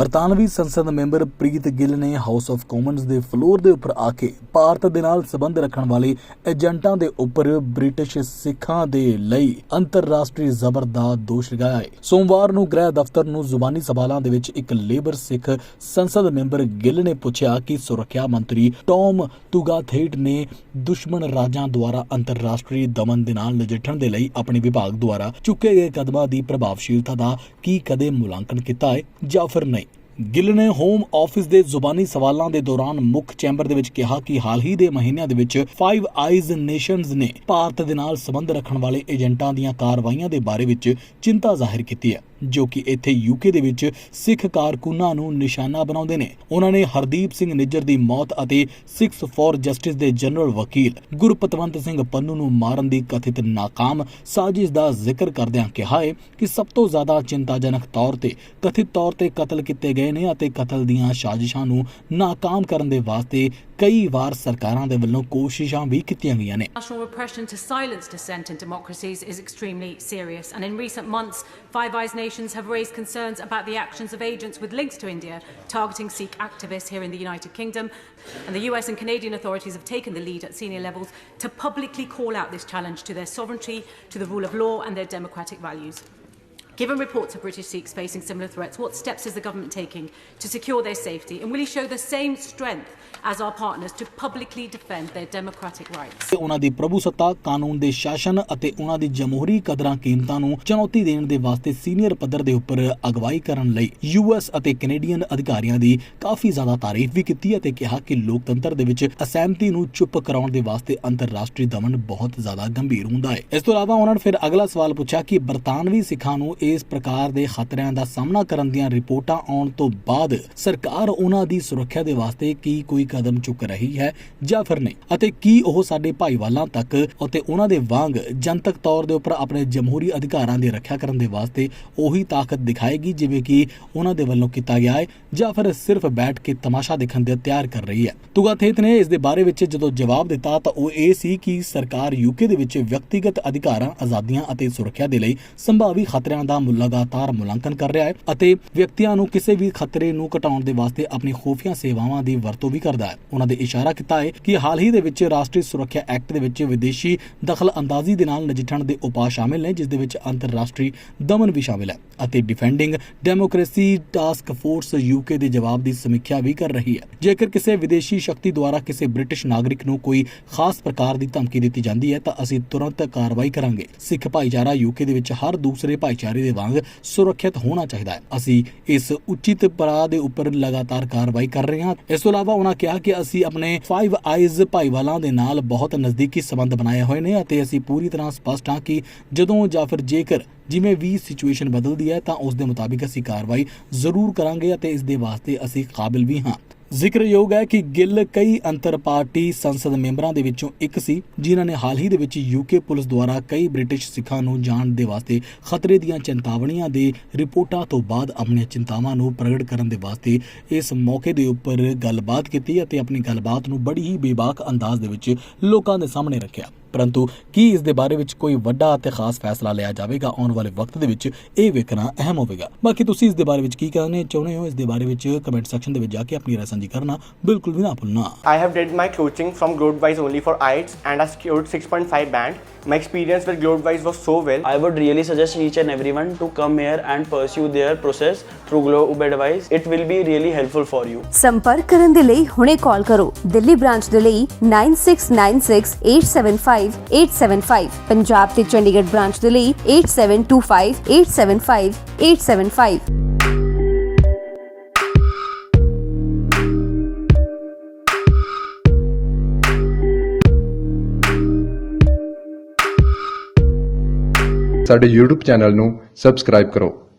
ਬਰਤਾਨਵੀ ਸੰਸਦ ਮੈਂਬਰ ਪ੍ਰੀਤ ਗਿੱਲ ਨੇ ਹਾਊਸ ਆਫ ਕਾਮਨਸ ਦੇ ਫਲੋਰ ਦੇ ਉੱਪਰ ਆ ਕੇ ਭਾਰਤ ਦੇ ਨਾਲ ਸਬੰਧ ਰੱਖਣ ਵਾਲੇ ਏਜੰਟਾਂ ਦੇ ਉੱਪਰ ਬ੍ਰਿਟਿਸ਼ ਸਿੱਖਾਂ ਦੇ ਲਈ ਅੰਤਰਰਾਸ਼ਟਰੀ ਜ਼ਬਰ ਦਾ ਦੋਸ਼ ਲਗਾਇਆ ਹੈ। ਸੋਮਵਾਰ ਨੂੰ ਗ੍ਰਹਿ ਦਫ਼ਤਰ ਨੂੰ ਜ਼ੁਬਾਨੀ ਸਵਾਲਾਂ ਦੇ ਵਿੱਚ ਇੱਕ ਲੇਬਰ ਸਿੱਖ ਸੰਸਦ ਮੈਂਬਰ ਗਿੱਲ ਨੇ ਪੁੱਛਿਆ ਕਿ ਸੁਰੱਖਿਆ ਮੰਤਰੀ ਟੌਮ ਤੁਗਾਥੇਟ ਨੇ ਦੁਸ਼ਮਣ ਰਾਜਾਂ ਦੁਆਰਾ ਅੰਤਰਰਾਸ਼ਟਰੀ ਦਮਨ ਦੇ ਨਾਲ ਨਜਿੱਠਣ ਦੇ ਲਈ ਆਪਣੇ ਵਿਭਾਗ ਦੁਆਰਾ ਚੁੱਕੇ ਗਏ ਕਦਮਾਂ ਦੀ ਪ੍ਰਭਾਵਸ਼ੀਲਤਾ ਦਾ ਕੀ ਕਦੇ ਮੁਲਾਂਕਣ ਕੀਤਾ ਹੈ ਜਾਂ ਫਿਰ ਨਹੀਂ। ਗਿੱਲ ਨੇ ਹੋਮ ਆਫਿਸ ਦੇ ਜ਼ੁਬਾਨੀ ਸਵਾਲਾਂ ਦੇ ਦੌਰਾਨ ਮੁੱਖ ਚੈਂਬਰ ਦੇ ਵਿੱਚ ਕਿਹਾ ਕਿ ਹਾਲ ਹੀ ਦੇ ਮਹੀਨਿਆਂ ਦੇ ਵਿੱਚ ਫਾਈਵ ਆਈਜ਼ ਨੇਸ਼ਨਸ ਨੇ ਭਾਰਤ ਦੇ ਨਾਲ ਸੰਬੰਧ ਰੱਖਣ ਵਾਲੇ ਏਜੰਟਾਂ ਦੀਆਂ ਕਾਰਵਾਈਆਂ ਦੇ ਬਾਰੇ ਵਿੱਚ ਚਿੰਤਾ ਜ਼ਾਹਿਰ ਕੀਤੀ ਹੈ। ਜੋ ਕਿ ਇੱਥੇ ਯੂਕੇ ਦੇ ਵਿੱਚ ਸਿੱਖ ਕਾਰਕੁਨਾਂ ਨੂੰ ਨਿਸ਼ਾਨਾ ਬਣਾਉਂਦੇ ਨੇ। ਉਹਨਾਂ ਨੇ ਹਰਦੀਪ ਸਿੰਘ ਨਿੱਜਰ ਦੀ ਮੌਤ ਅਤੇ 6 ਫॉर ਜਸਟਿਸ ਦੇ ਜਨਰਲ ਵਕੀਲ ਗੁਰਪਤਵੰਤ ਸਿੰਘ ਪੰਨੂ ਨੂੰ ਮਾਰਨ ਦੀ ਕਥਿਤ ਨਾਕਾਮ ਸਾਜ਼ਿਸ਼ ਦਾ ਜ਼ਿਕਰ ਕਰਦਿਆਂ ਕਿਹਾ ਹੈ ਕਿ ਸਭ ਤੋਂ ਜ਼ਿਆਦਾ ਚਿੰਤਾਜਨਕ ਤੌਰ ਤੇ ਕਥਿਤ ਤੌਰ ਤੇ ਕਤਲ ਕੀਤੇ ਗਏ ਨੇ ਅਤੇ ਕਤਲ ਦੀਆਂ ਸਾਜ਼ਿਸ਼ਾਂ ਨੂੰ ਨਾਕਾਮ ਕਰਨ ਦੇ ਵਾਸਤੇ ਕਈ ਵਾਰ ਸਰਕਾਰਾਂ ਦੇ ਵੱਲੋਂ ਕੋਸ਼ਿਸ਼ਾਂ ਵੀ ਕੀਤੀਆਂ ਗਈਆਂ ਨੇ। National repression to silence dissent in democracies is extremely serious, and in recent months, Five Eyes allegations have raised concerns about the actions of agents with links to India targeting Sikh activists here in the United Kingdom. And the US and Canadian authorities have taken the lead at senior levels to publicly call out this challenge to their sovereignty, to the rule of law and their democratic values. Given reports of British Sikhs facing similar threats, what steps is the government taking to secure their safety? And will he show the same strength as our partners to publicly defend their democratic rights? ਤੇ ਉਹਨਾਂ ਦੀ ਪ੍ਰਭੂਸੱਤਾ ਕਾਨੂੰਨ ਦੇ ਸ਼ਾਸਨ ਅਤੇ ਉਹਨਾਂ ਦੀ ਜਮਹੂਰੀ ਕਦਰਾਂ ਕੀਮਤਾਂ ਨੂੰ ਚੁਣੌਤੀ ਦੇਣ ਦੇ ਵਾਸਤੇ ਸੀਨੀਅਰ ਪੱਧਰ ਦੇ ਉੱਪਰ ਅਗਵਾਈ ਕਰਨ ਲਈ ਯੂਐਸ ਅਤੇ ਕੈਨੇਡੀਅਨ ਅਧਿਕਾਰੀਆਂ ਦੀ ਕਾਫੀ ਜ਼ਿਆਦਾ ਤਾਰੀਫ ਵੀ ਕੀਤੀ ਅਤੇ ਕਿਹਾ ਕਿ ਲੋਕਤੰਤਰ ਦੇ ਵਿੱਚ ਅਸਹਿਮਤੀ ਨੂੰ ਚੁੱਪ ਕਰਾਉਣ ਦੇ ਵਾਸਤੇ ਅੰਤਰਰਾਸ਼ਟਰੀ ਦਮਨ ਬਹੁਤ ਜ਼ਿਆਦਾ ਗੰਭੀਰ ਹੁੰਦਾ ਹੈ ਇਸ ਤੋਂ ਇਲਾਵਾ ਉਹਨਾਂ ਨੇ ਫਿਰ ਅਗਲਾ ਸਵਾਲ ਪੁੱਛਿਆ ਕਿ ਬਰਤਾਨਵੀ ਸਿੱਖਾਂ ਨੂੰ ਇਸ ਪ੍ਰਕਾਰ ਦੇ ਖਤਰਿਆਂ ਦਾ ਸਾਹਮਣਾ ਕਰਨ ਦੀਆਂ ਰਿਪੋਰਟਾਂ ਆਉਣ ਤੋਂ ਬਾਅਦ ਸਰਕਾਰ ਉਹਨਾਂ ਦੀ ਸੁਰੱਖਿਆ ਦੇ ਵਾਸਤੇ ਕੀ ਕੋਈ ਕਦਮ ਚੁੱਕ ਰਹੀ ਹੈ ਜਾਂ ਫਿਰ ਨਹੀਂ? ਅਤੇ ਕੀ ਉਹ ਸਾਡੇ ਭਾਈਵਾਲਾਂ ਤੱਕ ਅਤੇ ਉਹਨਾਂ ਦੇ ਵਾਂਗ ਜਨਤਕ ਤੌਰ ਦੇ ਉੱਪਰ ਆਪਣੇ ਜਮਹੂਰੀ ਅਧਿਕਾਰਾਂ ਦੀ ਰੱਖਿਆ ਕਰਨ ਦੇ ਵਾਸਤੇ ਉਹੀ ਤਾਕਤ ਦਿਖਾਏਗੀ, ਜਿਵੇਂ ਕਿ ਉਹਨਾਂ ਦੇ ਵੱਲੋਂ ਕੀਤਾ ਗਿਆ ਹੈ ਜਾਂ ਫਿਰ ਸਿਰਫ ਬੈਠ ਕੇ ਤਮਾਸ਼ਾ ਦੇਖਣ ਦੇ ਤਿਆਰ ਕਰ ਰਹੀ ਹੈ? ਤੁਗਾਥੇਤ ਨੇ ਇਸ ਦੇ ਬਾਰੇ ਵਿੱਚ ਜਦੋਂ ਜਵਾਬ ਦਿੱਤਾ ਤਾਂ ਉਹ ਇਹ ਸੀ ਕਿ ਸਰਕਾਰ ਯੂਕੇ ਦੇ ਵਿੱਚ ਵਿਅਕਤੀਗਤ ਅਧਿਕਾਰਾਂ, ਆਜ਼ਾਦੀਆਂ ਅਤੇ ਸੁਰੱਖਿਆ ਦੇ ਲਈ ਸੰਭਾਵੀ ਖਤਰਿਆਂ ਦਾ ਲਗਾਤਾਰ ਮੁਲਾਂਕਣ ਕਰ ਰਿਹਾ ਹੈ ਅਤੇ ਵਿਅਕਤੀਆਂ ਨੂੰ ਕਿਸੇ ਵੀ ਖਤਰੇ ਨੂੰ ਘਟਾਉਣ ਦੇ ਵਾਸਤੇ ਆਪਣੀ ਖੂਫੀਆ ਸੇਵਾਵਾਂ ਦੀ ਵਰਤੋਂ ਵੀ ਕਰਦਾ ਹੈ। ਉਹਨਾਂ ਦੇ ਇਸ਼ਾਰਾ ਕੀਤਾ ਹੈ ਕਿ ਹਾਲ ਹੀ ਦੇ ਵਿੱਚ ਰਾਸ਼ਟਰੀ ਸੁਰੱਖਿਆ ਐਕਟ ਦੇ ਵਿੱਚ ਵਿਦੇਸ਼ੀ ਦਖਲ ਅੰਦਾਜ਼ੀ ਦੇ ਨਾਲ ਨਜਿੱਠਣ ਦੇ ਉਪਾਅ ਸ਼ਾਮਿਲ ਨੇ, ਜਿਸ ਦੇ ਵਿੱਚ ਅੰਤਰਰਾਸ਼ਟਰੀ ਦਮਨ ਵੀ ਸ਼ਾਮਿਲ ਹੈ ਅਤੇ defending democracy task force UK ਦੇ ਜਵਾਬ ਦੀ ਸਮੀਖਿਆ ਵੀ ਕਰ ਰਹੀ ਹੈ। ਜੇਕਰ ਕਿਸੇ ਵਿਦੇਸ਼ੀ ਸ਼ਕਤੀ ਦੁਆਰਾ ਕਿਸੇ ਬ੍ਰਿਟਿਸ਼ ਨਾਗਰਿਕ ਨੂੰ ਕੋਈ ਖਾਸ ਪ੍ਰਕਾਰ ਦੀ ਧਮਕੀ ਦਿੱਤੀ ਜਾਂਦੀ ਹੈ, ਤਾਂ ਅਸੀਂ ਤੁਰੰਤ ਕਾਰਵਾਈ ਕਰਾਂਗੇ। ਸਿੱਖ ਭਾਈਚਾਰਾ ਯੂਕੇ ਦੇ ਵਿੱਚ ਹਰ ਦੂਸਰੇ ਭਾਈਚਾਰੇ ਦੇ ਵਾਂਗ ਸੁਰੱਖਿਅਤ ਹੋਣਾ ਚਾਹੀਦਾ ਹੈ। ਅਸੀਂ ਇਸ ਉਚਿਤ ਪੜਾਅ ਦੇ ਉੱਪਰ ਲਗਾਤਾਰ ਕਾਰਵਾਈ ਕਰ ਰਹੇ ਹਾਂ। ਇਸ ਤੋਂ ਇਲਾਵਾ ਉਹਨਾਂ ਕਿਹਾ ਕਿ ਅਸੀਂ ਆਪਣੇ ਫਾਈਵ ਆਈਜ਼ ਭਾਈਵਾਲਾਂ ਦੇ ਨਾਲ ਬਹੁਤ ਨਜ਼ਦੀਕੀ ਸੰਬੰਧ ਬਣਾਏ ਹੋਏ ਨੇ ਅਤੇ ਅਸੀਂ ਪੂਰੀ ਤਰ੍ਹਾਂ ਸਪਸ਼ਟ ਹਾਂ ਕਿ ਜਦੋਂ ਜਾਂ ਫਿਰ ਜੇਕਰ ਜਿਵੇਂ ਵੀ ਸਿਚੁਏਸ਼ਨ ਬਦਲਦੀ ਹੈ ਤਾਂ ਉਸ ਦੇ ਮੁਤਾਬਿਕ ਅਸੀਂ ਕਾਰਵਾਈ ਜ਼ਰੂਰ ਕਰਾਂਗੇ ਅਤੇ ਇਸ ਦੇ ਵਾਸਤੇ ਅਸੀਂ ਕਾਬਿਲ ਵੀ ਹਾਂ। ਜ਼ਿਕਰਯੋਗ ਹੈ ਕਿ ਗਿੱਲ ਕਈ ਅੰਤਰ ਪਾਰਟੀ ਸੰਸਦ ਮੈਂਬਰਾਂ ਦੇ ਵਿੱਚੋਂ ਇੱਕ ਸੀ, ਜਿਨ੍ਹਾਂ ਨੇ ਹਾਲ ਹੀ ਦੇ ਵਿੱਚ ਯੂਕੇ ਪੁਲਿਸ ਦੁਆਰਾ ਕਈ ਬ੍ਰਿਟਿਸ਼ ਸਿੱਖਾਂ ਨੂੰ ਜਾਣ ਦੇ ਵਾਸਤੇ ਖਤਰੇ ਦੀਆਂ ਚੇਤਾਵਨੀਆਂ ਦੇ ਰਿਪੋਰਟਾਂ ਤੋਂ ਬਾਅਦ ਆਪਣੀਆਂ ਚਿੰਤਾਵਾਂ ਨੂੰ ਪ੍ਰਗਟ ਕਰਨ ਦੇ ਵਾਸਤੇ ਇਸ ਮੌਕੇ ਦੇ ਉੱਪਰ ਗੱਲਬਾਤ ਕੀਤੀ ਅਤੇ ਆਪਣੀ ਗੱਲਬਾਤ ਨੂੰ ਬੜੀ ਹੀ ਬੇਬਾਕ ਅੰਦਾਜ਼ ਦੇ ਵਿੱਚ ਲੋਕਾਂ ਦੇ ਸਾਹਮਣੇ ਰੱਖਿਆ। ਪਰੰਤੂ ਕੀ ਇਸ ਦੇ ਬਾਰੇ ਵਿੱਚ ਕੋਈ ਵੱਡਾ ਅਤੇ ਖਾਸ ਫੈਸਲਾ ਲਿਆ ਜਾਵੇਗਾ ਆਉਣ ਵਾਲੇ ਵਕਤ ਦੇ ਵਿੱਚ ਇਹ ਵੇਖਣਾ ਅਹਿਮ ਹੋਵੇਗਾ ਬਾਕੀ ਤੁਸੀਂ ਇਸ ਦੇ ਬਾਰੇ ਵਿੱਚ ਕੀ ਕਹਿਣਾ ਚਾਹੁੰਦੇ ਹੋ ਇਸ ਦੇ ਬਾਰੇ ਵਿੱਚ ਕਮੈਂਟ ਸੈਕਸ਼ਨ ਦੇ ਵਿੱਚ ਜਾ ਕੇ ਆਪਣੀ ਰਾਏ ਸਾਂਝੀ ਕਰਨਾ ਬਿਲਕੁਲ ਵੀ ਨਾ ਭੁੱਲਣਾ I have did my coaching from Globewise only for IELTS and I scored 6.5 band. My experience with Globewise was so well. I would really suggest each and everyone to come here and pursue their process through Globe Advice. It will be really helpful for you. ਸੰਪਰਕ ਕਰਨ ਦੇ ਲਈ ਹੁਣੇ ਕਾਲ ਕਰੋ Delhi branch ਦੇ ਲਈ 9696875875 ਪੰਜਾਬ ਤੇ Chandigarh branch ਦੇ ਲਈ 8725875875 ਸਾਡੇ YouTube ਚੈਨਲ ਨੂੰ ਸਬਸਕ੍ਰਾਈਬ ਕਰੋ।